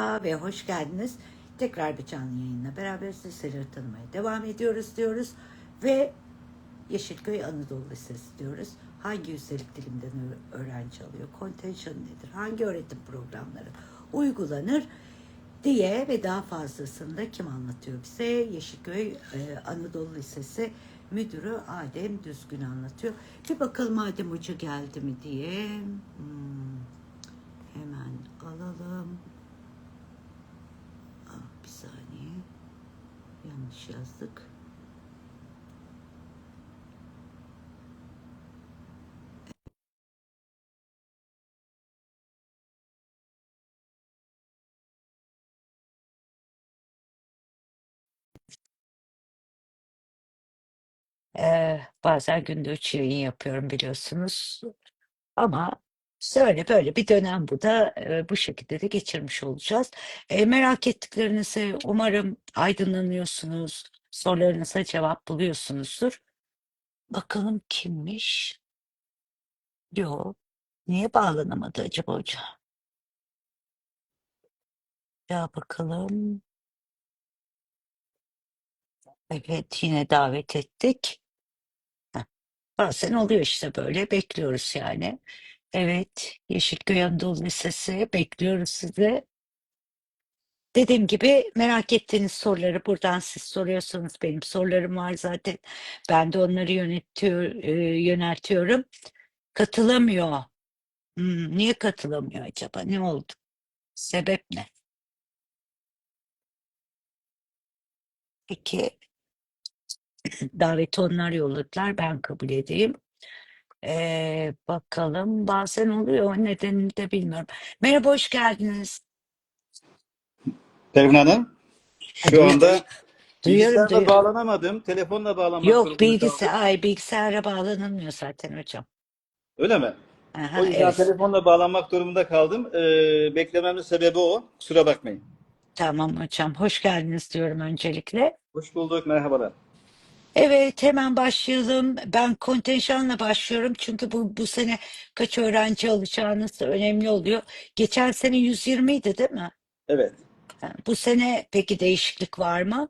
ve hoş geldiniz. Tekrar bir canlı yayınla beraber sizleri tanımaya devam ediyoruz diyoruz. Ve Yeşilköy Anadolu Lisesi diyoruz. Hangi üstelik dilimden öğrenci alıyor? Kontenjan nedir? Hangi öğretim programları uygulanır? diye ve daha fazlasını da kim anlatıyor bize? Yeşilköy e, Anadolu Lisesi Müdürü Adem Düzgün anlatıyor. Bir bakalım Adem Hoca geldi mi diye. Hmm, hemen alalım. Yanlış yazdık. Ee, bazen günde üç yayın yapıyorum biliyorsunuz. Ama şöyle böyle bir dönem bu da e, bu şekilde de geçirmiş olacağız. E, merak ettiklerinizi umarım aydınlanıyorsunuz. Sorularınıza cevap buluyorsunuzdur. Bakalım kimmiş? Yok. Niye bağlanamadı acaba hoca? Ya bakalım. Evet yine davet ettik. Heh, Bazen oluyor işte böyle bekliyoruz yani. Evet Yeşilköy Anadolu Lisesi bekliyoruz sizi. Dediğim gibi merak ettiğiniz soruları buradan siz soruyorsanız benim sorularım var zaten. Ben de onları yönetiyor, e, yöneltiyorum. Katılamıyor. Hmm, niye katılamıyor acaba? Ne oldu? Sebep ne? Peki daveti onlar yolladılar. Ben kabul edeyim. Ee, bakalım bazen oluyor. Nedenini de bilmiyorum. Merhaba hoş geldiniz. Pervin Hanım, şu Duy- anda Duyuyorum bilgisayarla duyuyorum. bağlanamadım. Telefonla bağlanmak Yok durumunda kaldım. bilgisayar, ay bilgisayara bağlanılmıyor zaten hocam. Öyle mi? Aha, O yüzden evet. telefonla bağlanmak durumunda kaldım. Ee, beklememin sebebi o. Kusura bakmayın. Tamam hocam. Hoş geldiniz diyorum öncelikle. Hoş bulduk, merhabalar. Evet hemen başlayalım. Ben kontenjanla başlıyorum çünkü bu bu sene kaç öğrenci alacağınız da önemli oluyor. Geçen sene 120 idi değil mi? Evet. Ha, Bu sene peki değişiklik var mı?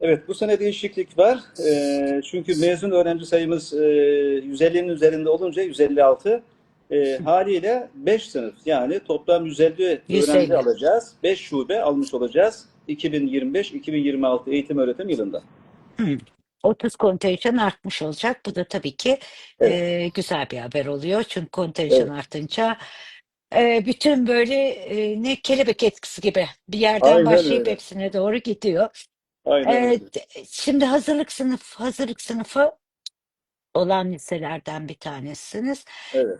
Evet, bu sene değişiklik var. Ee, çünkü mezun öğrenci sayımız e, 150'nin üzerinde olunca 156. E, haliyle 5 sınıf yani toplam 150 öğrenci 150. alacağız. 5 şube almış olacağız 2025-2026 eğitim öğretim yılında. Hı. 30 kontenjan artmış olacak. Bu da tabii ki Evet. e, güzel bir haber oluyor. Çünkü kontenjan Evet. artınca e, bütün böyle e, ne kelebek etkisi gibi bir yerden Aynen başlayıp öyle. hepsine doğru gidiyor. Aynen öyle. Evet, şimdi hazırlık sınıf hazırlık sınıfı olan liselerden bir tanesiniz. Evet.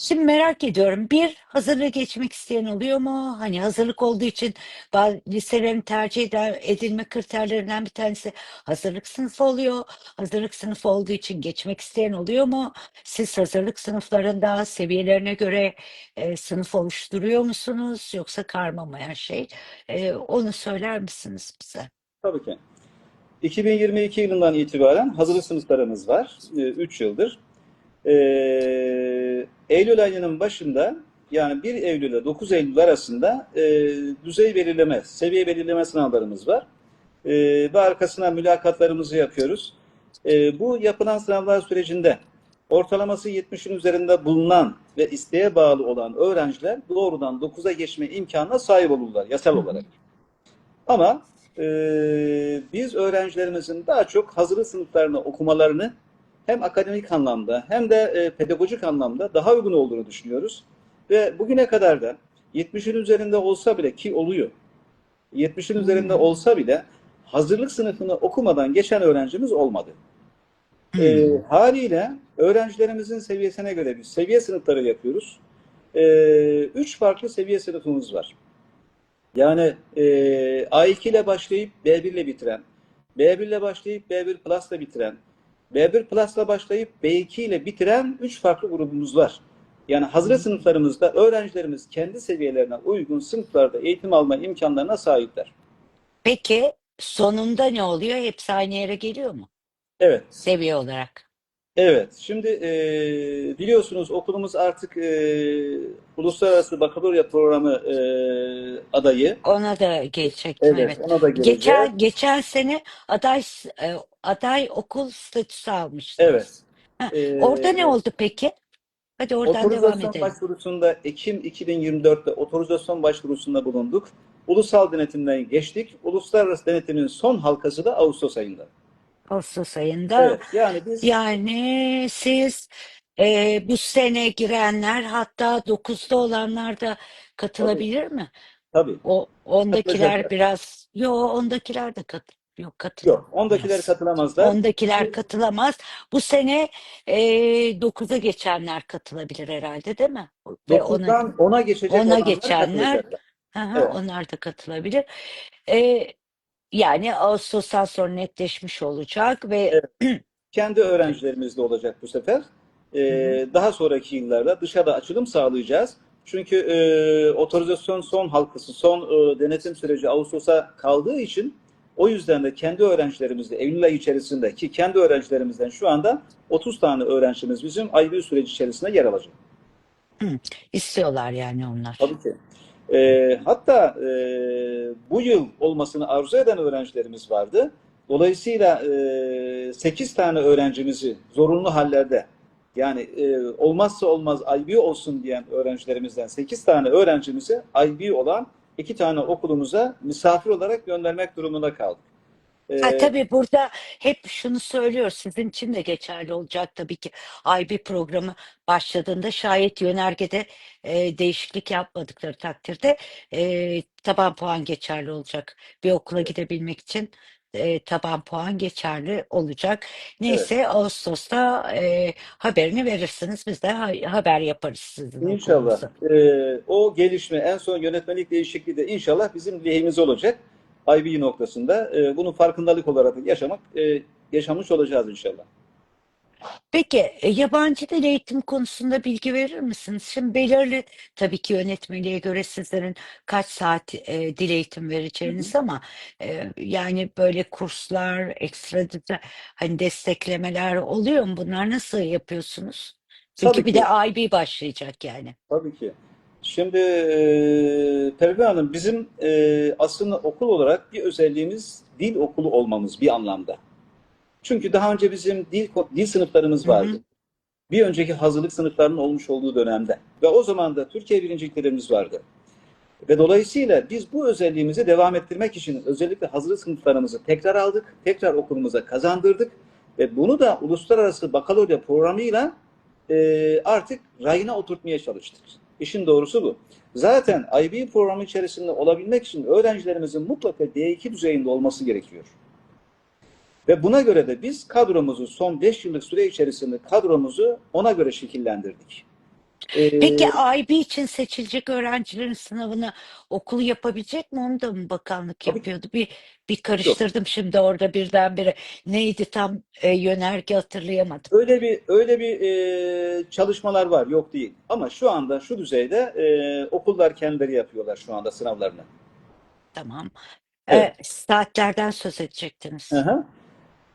Şimdi merak ediyorum. Bir hazırlığı geçmek isteyen oluyor mu? Hani hazırlık olduğu için bazı liselerin tercih edilme kriterlerinden bir tanesi hazırlık sınıfı oluyor. Hazırlık sınıfı olduğu için geçmek isteyen oluyor mu? Siz hazırlık sınıflarında seviyelerine göre e, sınıf oluşturuyor musunuz? Yoksa karmamayan şey? E, onu söyler misiniz bize? Tabii ki. 2022 yılından itibaren hazırlık sınıflarımız var. 3 yıldır. Ee, Eylül ayının başında yani 1 Eylül ile 9 Eylül arasında e, düzey belirleme, seviye belirleme sınavlarımız var. E, ve arkasına mülakatlarımızı yapıyoruz. E, bu yapılan sınavlar sürecinde ortalaması 70'in üzerinde bulunan ve isteğe bağlı olan öğrenciler doğrudan 9'a geçme imkanına sahip olurlar yasal olarak. Ama e, biz öğrencilerimizin daha çok hazırlık sınıflarını okumalarını hem akademik anlamda hem de e, pedagojik anlamda daha uygun olduğunu düşünüyoruz. Ve bugüne kadar da 70'in üzerinde olsa bile ki oluyor. 70'in üzerinde Hmm. olsa bile hazırlık sınıfını okumadan geçen öğrencimiz olmadı. Hmm. E, haliyle öğrencilerimizin seviyesine göre biz seviye sınıfları yapıyoruz. E, üç farklı seviye sınıfımız var. Yani e, A2 ile başlayıp B1 ile bitiren, B1 ile başlayıp B1 Plus ile bitiren, B1 Plus ile başlayıp B2 ile bitiren üç farklı grubumuz var. Yani hazırlık sınıflarımızda öğrencilerimiz kendi seviyelerine uygun sınıflarda eğitim alma imkanlarına sahipler. Peki sonunda ne oluyor? Hepsi aynı yere geliyor mu? Evet, Seviye olarak. Evet, şimdi e, biliyorsunuz okulumuz artık e, Uluslararası Bakalorya Programı e, adayı. Ona da gelecektim Evet, evet. ona da geleceğiz. Geçen geçen sene aday e, aday okul statüsü almıştınız. Evet. Ha, E, Orada ne oldu peki? Hadi oradan devam Otorizasyon edelim. başvurusunda Ekim 2024'te otorizasyon başvurusunda bulunduk. Ulusal denetimden geçtik. Uluslararası denetimin son halkası da Ağustos ayında. Ağustos ayında. Evet, yani biz Yani siz e, bu sene girenler hatta 9'da olanlar da katılabilir mi? tabii O ondakiler Katılacaklar. biraz yo ondakiler de kat yok katılmaz. yok. Ondakiler katılamazlar. Ondakiler katılamaz. Bu sene e, 9'a geçenler katılabilir herhalde değil mi? Ve ona, 9'dan 10'a geçecek ona olanlar geçenler- katılacaklar. Hı hı, Evet. onlar da katılabilir. E, yani Ağustos'tan sonra netleşmiş olacak ve kendi öğrencilerimiz de olacak bu sefer. Ee, daha sonraki yıllarda dışarıda açılım sağlayacağız. Çünkü e, otorizasyon son halkası, son e, denetim süreci Ağustos'a kaldığı için o yüzden de kendi öğrencilerimizde Eylül ayı içerisinde ki kendi öğrencilerimizden şu anda 30 tane öğrencimiz bizim IB süreci içerisinde yer alacak. istiyorlar yani onlar. Tabii ki. Ee, hatta e, bu yıl olmasını arzu eden öğrencilerimiz vardı. Dolayısıyla e, 8 tane öğrencimizi zorunlu hallerde yani e, olmazsa olmaz IB olsun diyen öğrencilerimizden 8 tane öğrencimizi IB olan 2 tane okulumuza misafir olarak göndermek durumunda kaldık. Ee, Ha, tabii burada hep şunu söylüyoruz. Sizin için de geçerli olacak tabii ki. IB programı başladığında şayet yönergede e, değişiklik yapmadıkları takdirde e, taban puan geçerli olacak. Bir okula gidebilmek için e, taban puan geçerli olacak. Neyse Ağustos'ta e, haberini verirsiniz. Biz de ha- haber yaparız sizin İnşallah. okulunuza. Ee, o gelişme en son yönetmelik değişikliği de inşallah bizim lehimize olacak. IB noktasında. Ee, bunu farkındalık olarak yaşamak, e, yaşamış olacağız inşallah. Peki e, yabancı dil eğitim konusunda bilgi verir misiniz? Şimdi belirli tabii ki yönetmeliğe göre sizlerin kaç saat e, dil eğitim vereceğiniz ama e, yani böyle kurslar, ekstra düze- hani desteklemeler oluyor mu? Bunlar nasıl yapıyorsunuz? Çünkü Tabii bir ki. de IB başlayacak yani. Tabii ki. Şimdi e, Pervin Hanım bizim e, aslında okul olarak bir özelliğimiz dil okulu olmamız bir anlamda. Çünkü daha önce bizim dil dil sınıflarımız Hı hı. vardı. Bir önceki hazırlık sınıflarının olmuş olduğu dönemde. Ve o zaman da Türkiye birinciliklerimiz vardı. Ve dolayısıyla biz bu özelliğimizi devam ettirmek için özellikle hazırlık sınıflarımızı tekrar aldık, tekrar okulumuza kazandırdık ve bunu da uluslararası bakalorya programıyla e, artık rayına oturtmaya çalıştık. İşin doğrusu bu. Zaten IB programı içerisinde olabilmek için öğrencilerimizin mutlaka D2 düzeyinde olması gerekiyor. Ve buna göre de biz kadromuzu son 5 yıllık süre içerisinde kadromuzu ona göre şekillendirdik. Ee, Peki IB için seçilecek öğrencilerin sınavını okul yapabilecek mi? Onu da mı bakanlık Tabii. yapıyordu? Bir bir karıştırdım şimdi orada birdenbire. Neydi tam e, yönerge hatırlayamadım. Öyle bir öyle bir e, çalışmalar var, yok değil. Ama şu anda şu düzeyde e, okullar kendileri yapıyorlar şu anda sınavlarını. Tamam. Evet. E, saatlerden söz edecektiniz. Hı hı.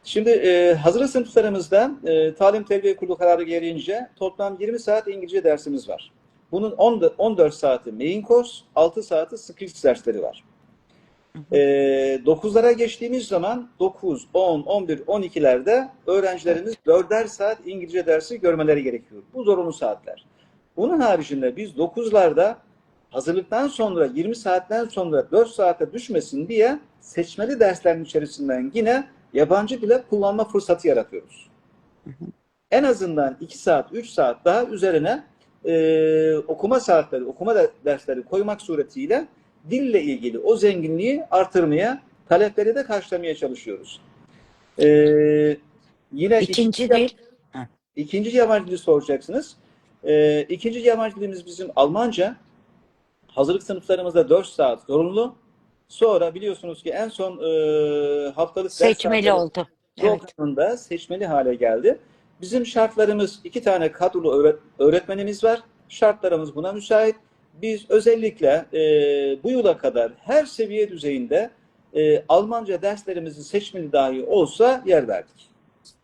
Şimdi e, hazırlık sınıflarımızda e, Talim Terbiye Kurulu kararı gereğince toplam 20 saat İngilizce dersimiz var. Bunun 10 14 saati main course, 6 saati skills dersleri var. E, 9'lara geçtiğimiz zaman 9, 10, 11, 12'lerde öğrencilerimiz 4'er saat İngilizce dersi görmeleri gerekiyor. Bu zorunlu saatler. Bunun haricinde biz 9'larda hazırlıktan sonra 20 saatten sonra 4 saate düşmesin diye seçmeli derslerin içerisinden yine yabancı dile kullanma fırsatı yaratıyoruz. Hı hı. En azından 2 saat, 3 saat daha üzerine e, okuma saatleri, okuma de- dersleri koymak suretiyle dille ilgili o zenginliği artırmaya, talepleri de karşılamaya çalışıyoruz. E, yine İkinci değil. İkinci yabancı dili soracaksınız. Ee, ikinci yabancı dilimiz bizim Almanca. Hazırlık sınıflarımızda 4 saat zorunlu. Sonra biliyorsunuz ki en son e, haftalık Seçmeli oldu. Evet. programında seçmeli hale geldi. Bizim şartlarımız iki tane kadrolu öğret- öğretmenimiz var. Şartlarımız buna müsait. Biz özellikle e, bu yıla kadar her seviye düzeyinde e, Almanca derslerimizi seçmeli dahi olsa yer verdik.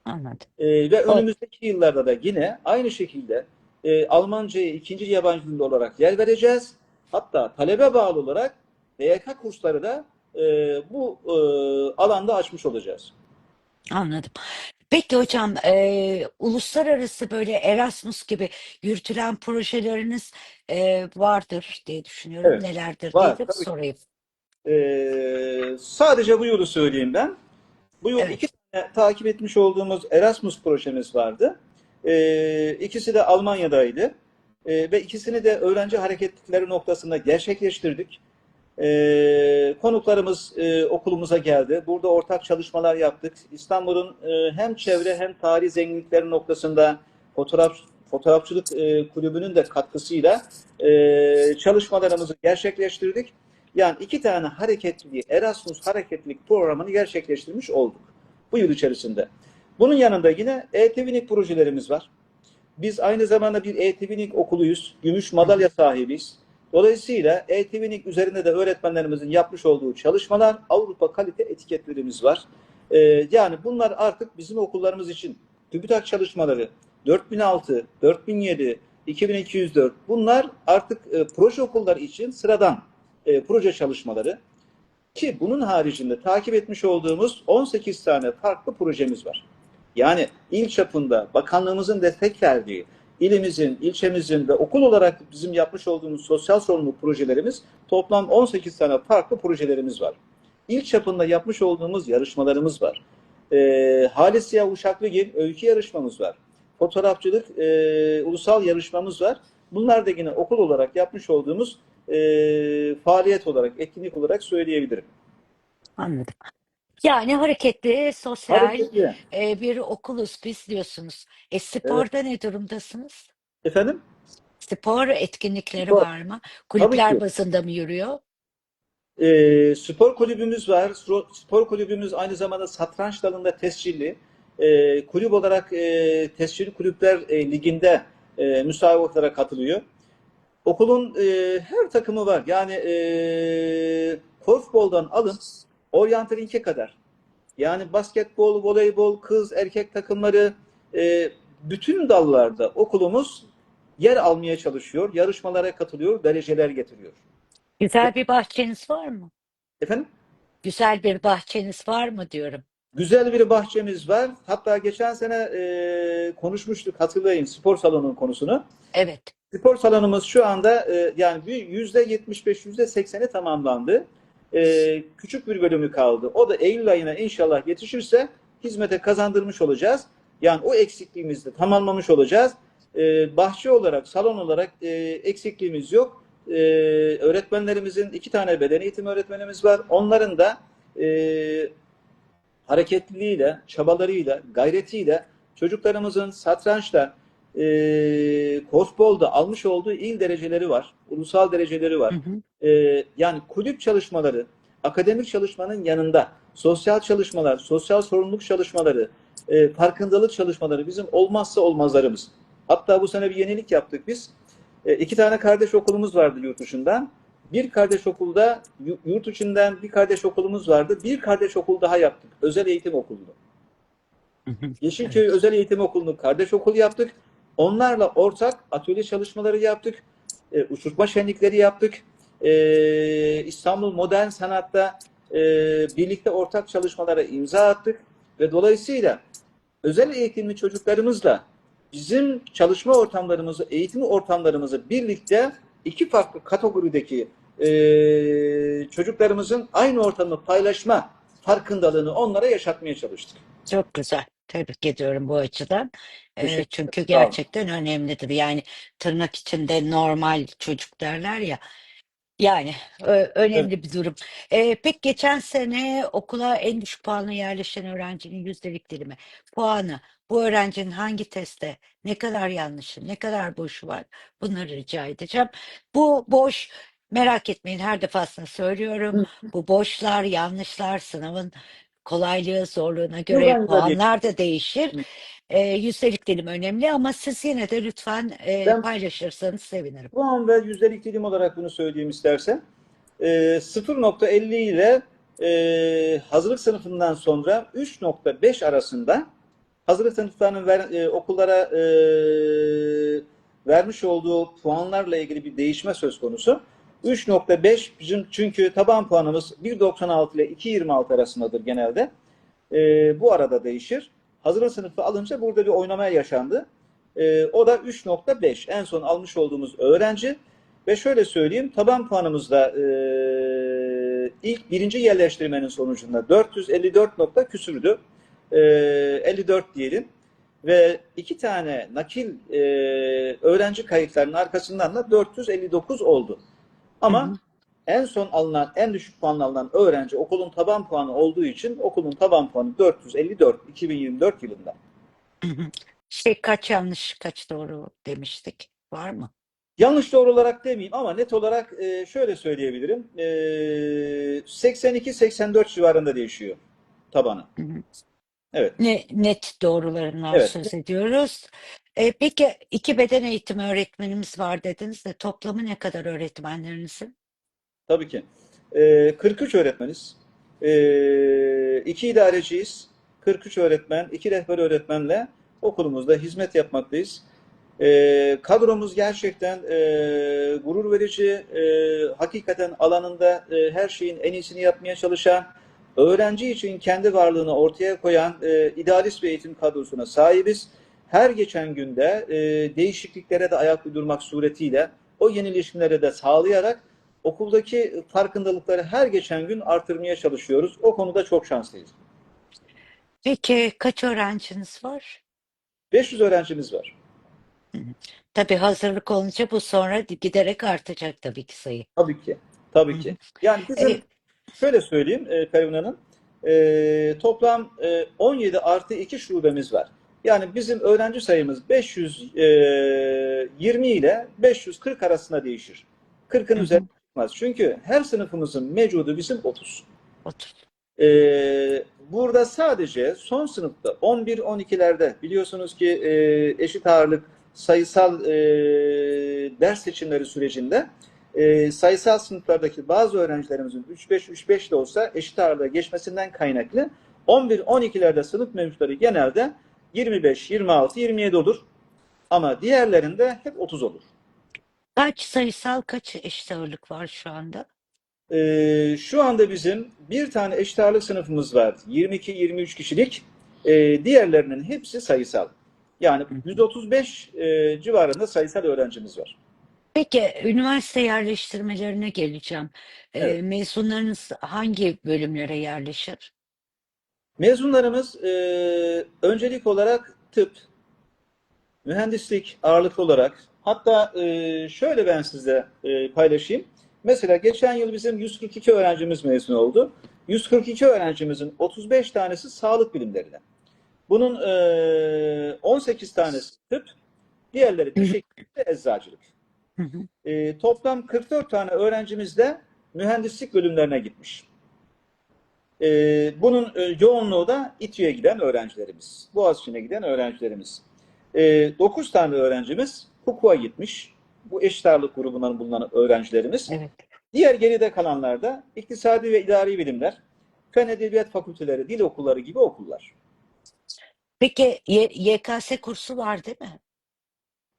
Anladım. Ee, ve önümüzdeki yıllarda da yine aynı şekilde e, Almanca'ya ikinci yabancı dil olarak yer vereceğiz. Hatta talebe bağlı olarak DYK kursları da e, bu e, alanda açmış olacağız. Anladım. Peki hocam, e, uluslararası böyle Erasmus gibi yürütülen projeleriniz e, vardır diye düşünüyorum. Evet, Nelerdir var, diye sorayım. Ee, sadece bu yılı söyleyeyim ben. Bu yıl Evet. iki tane takip etmiş olduğumuz Erasmus projemiz vardı. Ee, ikisi de Almanya'daydı. Ee, ve ikisini de öğrenci hareketlilikleri noktasında gerçekleştirdik. Ee, konuklarımız e, okulumuza geldi. Burada ortak çalışmalar yaptık. İstanbul'un e, hem çevre hem tarih zenginlikleri noktasında fotoğraf fotoğrafçılık e, kulübünün de katkısıyla çalışmalarımızı gerçekleştirdik. Yani iki tane hareketli Erasmus hareketlilik programını gerçekleştirmiş olduk bu yıl içerisinde. Bunun yanında yine e-Tvinik projelerimiz var. Biz aynı zamanda bir e-Tvinik okuluyuz. Gümüş madalya sahibiyiz. Dolayısıyla e-Tvinik üzerinde de öğretmenlerimizin yapmış olduğu çalışmalar Avrupa kalite etiketlerimiz var. Ee, yani bunlar artık bizim okullarımız için TÜBİTAK çalışmaları 4006, 4007, 2204 bunlar artık e, proje okulları için sıradan e, proje çalışmaları. Ki bunun haricinde takip etmiş olduğumuz 18 tane farklı projemiz var. Yani il çapında bakanlığımızın destek verdiği, ilimizin, ilçemizin ve okul olarak bizim yapmış olduğumuz sosyal sorumluluk projelerimiz toplam 18 tane farklı projelerimiz var. İl çapında yapmış olduğumuz yarışmalarımız var. E, Halis Siyah Uşaklıgil öykü yarışmamız var. Fotoğrafçılık e, ulusal yarışmamız var. Bunlar da yine okul olarak yapmış olduğumuz e, faaliyet olarak, etkinlik olarak söyleyebilirim. Anladım. Yani hareketli, sosyal Hareketli. e, bir okuluz biz diyorsunuz. E sporda ne durumdasınız? Efendim? Spor etkinlikleri Spor. var mı? Kulüpler ki. bazında mı yürüyor? E, spor kulübümüz var. Spor- Spor kulübümüz aynı zamanda satranç dalında tescilli. E, kulüp olarak e, tescilli kulüpler e, liginde e, müsabaakalara katılıyor. Okulun e, her takımı var. Yani e, korfboldan alın oryantalink'e kadar. Yani basketbol, voleybol, kız, erkek takımları e, bütün dallarda okulumuz yer almaya çalışıyor. Yarışmalara katılıyor, dereceler getiriyor. Güzel bir bahçeniz var mı? Efendim? Güzel bir bahçeniz var mı diyorum. Güzel bir bahçemiz var. Hatta geçen sene e, konuşmuştuk hatırlayın spor salonunun konusunu. Evet. Spor salonumuz şu anda e, yani yüzde 75 yüzde 80'i tamamlandı. E, küçük bir bölümü kaldı. O da Eylül ayına inşallah yetişirse hizmete kazandırmış olacağız. Yani o eksikliğimizi de tamamlamış olacağız. E, bahçe olarak, salon olarak e, eksikliğimiz yok. E, öğretmenlerimizin iki tane beden eğitimi öğretmenimiz var. Onların da e, hareketliliğiyle, çabalarıyla, gayretiyle çocuklarımızın satrançta, e, korfbolda almış olduğu il dereceleri var, ulusal dereceleri var. Hı hı. E, yani kulüp çalışmaları, akademik çalışmanın yanında sosyal çalışmalar, sosyal sorumluluk çalışmaları, e, farkındalık çalışmaları bizim olmazsa olmazlarımız. Hatta bu sene bir yenilik yaptık biz. E, iki tane kardeş okulumuz vardı yurt dışından. Bir kardeş okulda, yu- yurt içinden bir kardeş okulumuz vardı. Bir kardeş okul daha yaptık. Özel eğitim okulunu. Yeşilköy Özel Eğitim Okulu'nu kardeş okul yaptık. Onlarla ortak atölye çalışmaları yaptık. E, uçurtma şenlikleri yaptık. E, İstanbul Modern Sanat'ta e, birlikte ortak çalışmalara imza attık. Ve dolayısıyla özel eğitimli çocuklarımızla bizim çalışma ortamlarımızı, eğitim ortamlarımızı birlikte iki farklı kategorideki e, çocuklarımızın aynı ortamı paylaşma farkındalığını onlara yaşatmaya çalıştık. Çok güzel. Tebrik ediyorum bu açıdan. Ee, Teşekkür çünkü. Sağ olun. gerçekten önemlidir. Yani tırnak içinde normal çocuk derler ya. Yani ö- önemli bir durum. Ee, peki geçen sene okula en düşük puanla yerleşen öğrencinin yüzdelik dilimi, puanı, bu öğrencinin hangi testte ne kadar yanlışı, ne kadar boşu var bunları rica edeceğim. Bu boş, merak etmeyin her defasında söylüyorum. Bu boşlar, yanlışlar sınavın kolaylığı, zorluğuna göre ben de puanlar da değişir. Hı. Ee, yüzdelik dilim önemli ama siz yine de lütfen e, Ben- paylaşırsanız sevinirim. Puan ve yüzdelik dilim olarak bunu söyleyeyim istersen. Ee, 0.50 ile e, hazırlık sınıfından sonra 3.5 arasında hazırlık sınıflarının ver, e, okullara e, vermiş olduğu puanlarla ilgili bir değişme söz konusu. 3.5 bizim çünkü taban puanımız 1.96 ile 2.26 arasındadır genelde. E, bu arada değişir. Hazırlık sınıfı alınca burada bir oynamaya yaşandı. E, o da 3.5 en son almış olduğumuz öğrenci. Ve şöyle söyleyeyim taban puanımızda e, ilk birinci yerleştirmenin sonucunda 454 nokta küsürdü. E, 54 diyelim. Ve iki tane nakil e, öğrenci kayıtlarının arkasından da 459 oldu. Ama Hı hı. en son alınan, en düşük puanla alınan öğrenci okulun taban puanı olduğu için okulun taban puanı 454 2024 yılında. Şey kaç yanlış kaç doğru demiştik. Var mı? Yanlış doğru olarak demeyeyim ama net olarak e, şöyle söyleyebilirim. E, 82-84 civarında değişiyor tabanı. Hı hı. Evet. Ne, net doğrularından Evet. söz ediyoruz. E, peki iki beden eğitimi öğretmenimiz var dediniz de toplamı ne kadar öğretmenlerinizin? Tabii ki. Ee, 43 öğretmeniz, ee, iki idareciyiz, 43 öğretmen, iki rehber öğretmenle okulumuzda hizmet yapmaktayız. Ee, kadromuz gerçekten ee, gurur verici, ee, hakikaten alanında ee, her şeyin en iyisini yapmaya çalışan, öğrenci için kendi varlığını ortaya koyan ee, idealist bir eğitim kadrosuna sahibiz. Her geçen günde ee, değişikliklere de ayak uydurmak suretiyle o yenileşimleri de sağlayarak okuldaki farkındalıkları her geçen gün artırmaya çalışıyoruz. O konuda çok şanslıyız. Peki kaç öğrenciniz var? 500 öğrencimiz var. Tabii hazırlık olunca bu sonra giderek artacak tabii ki sayı. Tabii ki. Tabii ki. Yani bizim E, şöyle söyleyeyim e, Pervin Hanım. e, toplam e, 17 artı 2 şubemiz var. Yani bizim öğrenci sayımız 520 ile 540 arasında değişir. 40'ın Hı hı. üzerinde çıkmaz. Çünkü her sınıfımızın mevcudu bizim 30. otur. Ee, burada sadece son sınıfta 11-12'lerde biliyorsunuz ki e, eşit ağırlık sayısal e, ders seçimleri sürecinde e, sayısal sınıflardaki bazı öğrencilerimizin 3-5-3-5 de olsa eşit ağırlığa geçmesinden kaynaklı 11-12'lerde sınıf mevcutları genelde 25, 26, 27 olur. Ama diğerlerinde hep 30 olur. Kaç sayısal kaç eşit ağırlık var şu anda? Ee, şu anda bizim bir tane eşit ağırlık sınıfımız var. 22-23 kişilik. Ee, diğerlerinin hepsi sayısal. Yani 135 e, civarında sayısal öğrencimiz var. Peki üniversite yerleştirmelerine geleceğim. E, Evet. mezunlarınız hangi bölümlere yerleşir? Mezunlarımız e, öncelik olarak tıp, mühendislik ağırlıklı olarak hatta e, şöyle ben size e, paylaşayım. Mesela geçen yıl bizim 142 öğrencimiz mezun oldu. 142 öğrencimizin 35 tanesi sağlık bilimlerinden. Bunun e, 18 tanesi tıp, diğerleri hekimliği ve eczacılık. E, toplam 44 tane öğrencimiz de mühendislik bölümlerine gitmiş. E, bunun e, yoğunluğu da İTÜ'ye giden öğrencilerimiz, Boğaziçi'ne giden öğrencilerimiz. E, 9 tane öğrencimiz hukuka gitmiş. Bu eşit ağırlık grubundan bulunan öğrencilerimiz. Evet. Diğer geride kalanlar da iktisadi ve idari bilimler, fen edebiyat fakülteleri, dil okulları gibi okullar. Peki Y- YKS kursu var değil mi?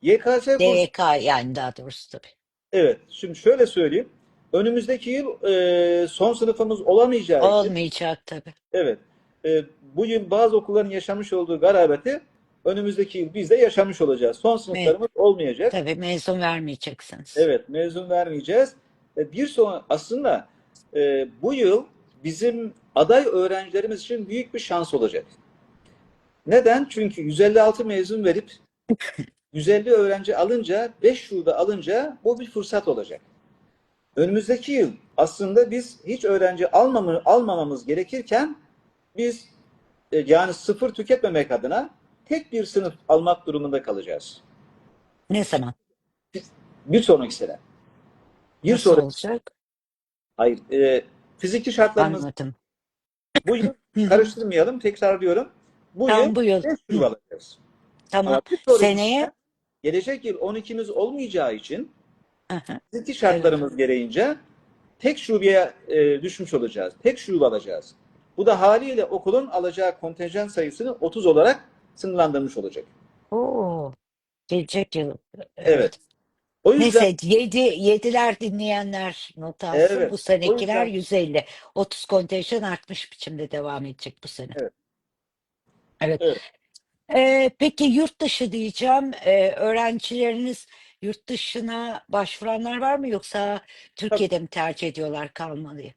YKS kursu DYK yani daha doğrusu tabii. Evet, şimdi şöyle söyleyeyim. Önümüzdeki yıl e, son sınıfımız olamayacağı için, Olmayacak tabii. evet, e, bu yıl bazı okulların yaşamış olduğu garabeti önümüzdeki yıl biz de yaşamış olacağız. Son sınıflarımız olmayacak. Tabii mezun vermeyeceksiniz. Evet, mezun vermeyeceğiz. E, bir son aslında e, bu yıl bizim aday öğrencilerimiz için büyük bir şans olacak. Neden? Çünkü 156 mezun verip 150 öğrenci alınca, 5 şube alınca bu bir fırsat olacak. Önümüzdeki yıl aslında biz hiç öğrenci almamı, almamamız gerekirken biz e, yani sıfır tüketmemek adına tek bir sınıf almak durumunda kalacağız. Ne zaman? Bir sonraki sene. Bir Nasıl sonraki olacak? Hayır. E, fiziki şartlarımız Anladım. bu yıl karıştırmayalım. Tekrarlıyorum. Bu Tamam, yıl bu yıl. 5 şube alacağız. Tamam. Seneye sene, gelecek yıl 12'miz olmayacağı için. Fiziki şartlarımız gereğince tek şubeye e, düşmüş olacağız. Tek şube alacağız. Bu da haliyle okulun alacağı kontenjan sayısını 30 olarak sınırlandırmış olacak. Oo, gelecek yıl. Evet. Evet. O yüzden Neyse yedi, yediler dinleyenler not alsın. Evet, Bu o senekiler yüzden- 150. 30 kontenjan artmış biçimde devam edecek bu sene. Evet. Evet. Evet. Ee, peki yurt dışı diyeceğim. Ee, öğrencileriniz yurt dışına başvuranlar var mı yoksa Türkiye'de mi tercih ediyorlar kalmalıyı?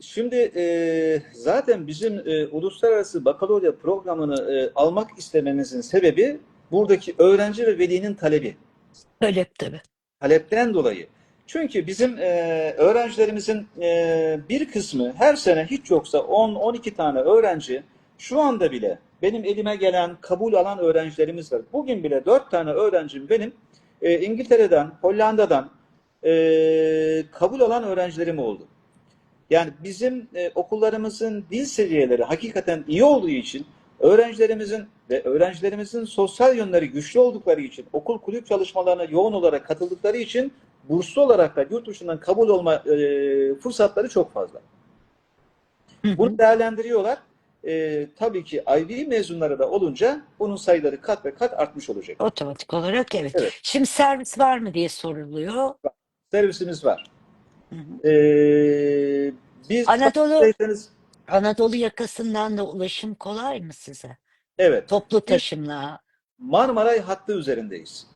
Şimdi e, zaten bizim e, uluslararası bakalorya programını e, almak istememizin sebebi buradaki öğrenci ve velinin talebi. Talep tabii. Talepten dolayı. Çünkü bizim e, öğrencilerimizin e, bir kısmı her sene hiç yoksa 10-12 tane öğrenci şu anda bile benim elime gelen kabul alan öğrencilerimiz var. Bugün bile 4 tane öğrencim benim e, İngiltere'den, Hollanda'dan e, kabul alan öğrencilerim oldu. Yani bizim e, okullarımızın dil seviyeleri hakikaten iyi olduğu için öğrencilerimizin ve öğrencilerimizin sosyal yönleri güçlü oldukları için okul kulüp çalışmalarına yoğun olarak katıldıkları için burslu olarak da yurt dışından kabul olma e, fırsatları çok fazla. Bunu değerlendiriyorlar. E, tabii ki IB mezunları da olunca bunun sayıları kat ve kat artmış olacak. Otomatik olarak evet. Evet. Şimdi servis var mı diye soruluyor. Servisimiz var. Hı hı. E, biz Anadolu Anadolu yakasından da ulaşım kolay mı size? evet Toplu taşımla. Marmaray hattı üzerindeyiz.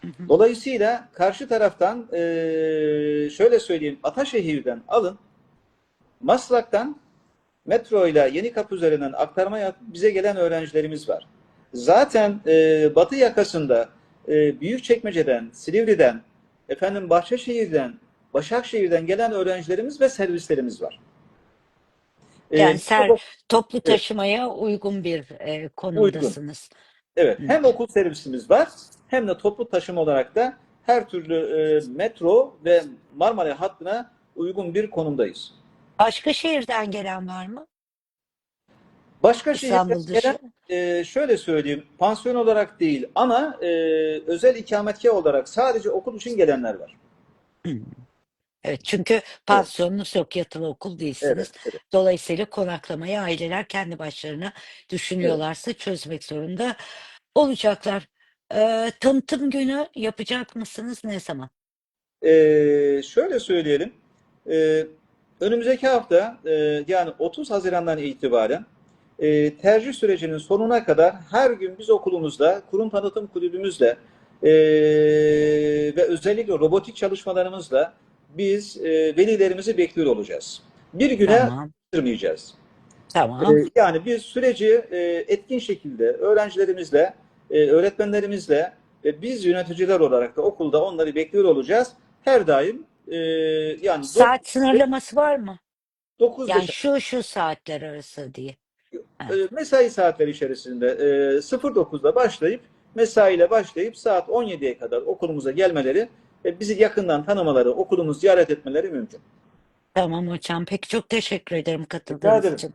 Hı hı. Dolayısıyla karşı taraftan eee, şöyle söyleyeyim Ataşehir'den alın Maslak'tan metro ile Yenikapı üzerinden aktarma yap bize gelen öğrencilerimiz var. Zaten eee, batı yakasında eee Büyükçekmece'den, Silivri'den, efendim Bahçeşehir'den, Başakşehir'den gelen öğrencilerimiz ve servislerimiz var. Eee, Yani ser, bu- toplu taşımaya uygun bir e, konumdasınız. Evet, Hı. hem okul servisimiz var hem de toplu taşıma olarak da her türlü e, metro ve Marmara hattına uygun bir konumdayız. Başka şehirden gelen var mı? Başka İstanbul dışı. gelen, e, şöyle söyleyeyim, pansiyon olarak değil ama e, özel ikametgah olarak sadece okul için gelenler var. Evet çünkü pansiyonunuz yok, yatılı okul değilsiniz. Evet, evet. Dolayısıyla konaklamayı aileler kendi başlarına düşünüyorlarsa çözmek zorunda olacaklar. Ee, tanıtım günü yapacak mısınız? Ne zaman? E, şöyle söyleyelim, e, önümüzdeki hafta e, yani 30 Haziran'dan itibaren e, tercih sürecinin sonuna kadar her gün biz okulumuzda, kurum tanıtım kulübümüzle e, ve özellikle robotik çalışmalarımızla biz e, velilerimizi bekliyor olacağız. Bir güne Tamam. Tamam. E, yani biz süreci e, etkin şekilde öğrencilerimizle, e, öğretmenlerimizle ve biz yöneticiler olarak da okulda onları bekliyor olacağız. Her daim e, yani Saat sınırlaması var mı? 9 Yani şu şu saatler arası diye. E, mesai saatleri içerisinde e, 09'da başlayıp mesaiyle başlayıp saat 17'ye kadar okulumuza gelmeleri ve bizi yakından tanımaları, okulumuzu ziyaret etmeleri mümkün. Tamam hocam. Peki çok teşekkür ederim katıldığınız ederim. için.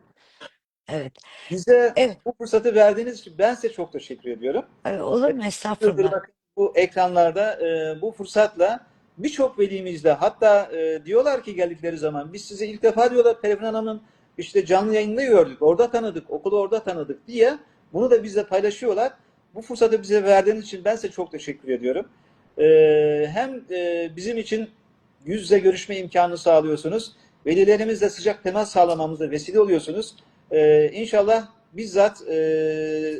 Evet. Bize Evet. bu fırsatı verdiğiniz için ben size çok teşekkür ediyorum. Ee, Olur mu? Estağfurullah. bakın bu ekranlarda e, bu fırsatla birçok velimizle hatta e, diyorlar ki geldikleri zaman biz sizi ilk defa diyorlar Pervin Hanım'ın işte canlı yayında gördük, orada tanıdık, okulu orada tanıdık diye bunu da bizle paylaşıyorlar. Bu fırsatı bize verdiğiniz için ben size çok teşekkür ediyorum. E, hem e, bizim için yüz yüze görüşme imkanı sağlıyorsunuz. Velilerimizle sıcak temas sağlamamıza vesile oluyorsunuz. E, inşallah bizzat e,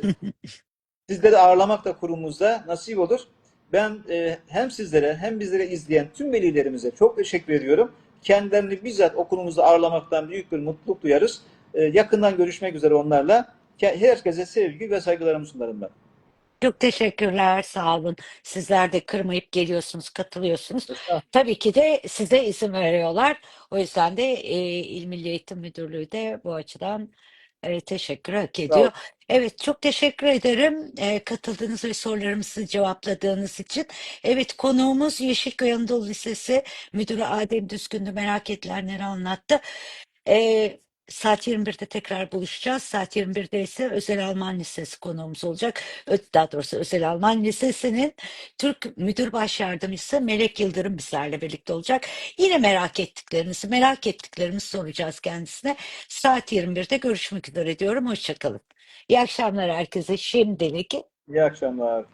sizleri ağırlamak da kurumumuzda nasip olur. Ben e, hem sizlere hem bizlere izleyen tüm velilerimize çok teşekkür ediyorum. Kendilerini bizzat okulumuzda ağırlamaktan büyük bir mutluluk duyarız. E, yakından görüşmek üzere onlarla. Ke- Herkese sevgi ve saygılarımı sunarım ben. Çok teşekkürler. Sağ olun. Sizler de kırmayıp geliyorsunuz, katılıyorsunuz. Tabii ki de size izin veriyorlar. O yüzden de e, İl Milli Eğitim Müdürlüğü de bu açıdan e, teşekkür hak ediyor. Evet, çok teşekkür ederim e, katıldığınız ve sorularımızı cevapladığınız için. Evet, konuğumuz Yeşilköy Anadolu Lisesi Müdürü Adem Düzgün'dü. Merak edilenleri anlattı. E, saat 21'de tekrar buluşacağız. Saat 21'de ise Özel Alman Lisesi konuğumuz olacak. Daha doğrusu Özel Alman Lisesi'nin Türk Müdür Baş Yardımcısı Melek Yıldırım bizlerle birlikte olacak. Yine merak ettiklerinizi, merak ettiklerimizi soracağız kendisine. Saat 21'de görüşmek üzere diyorum. Hoşçakalın. İyi akşamlar herkese şimdilik. İyi akşamlar.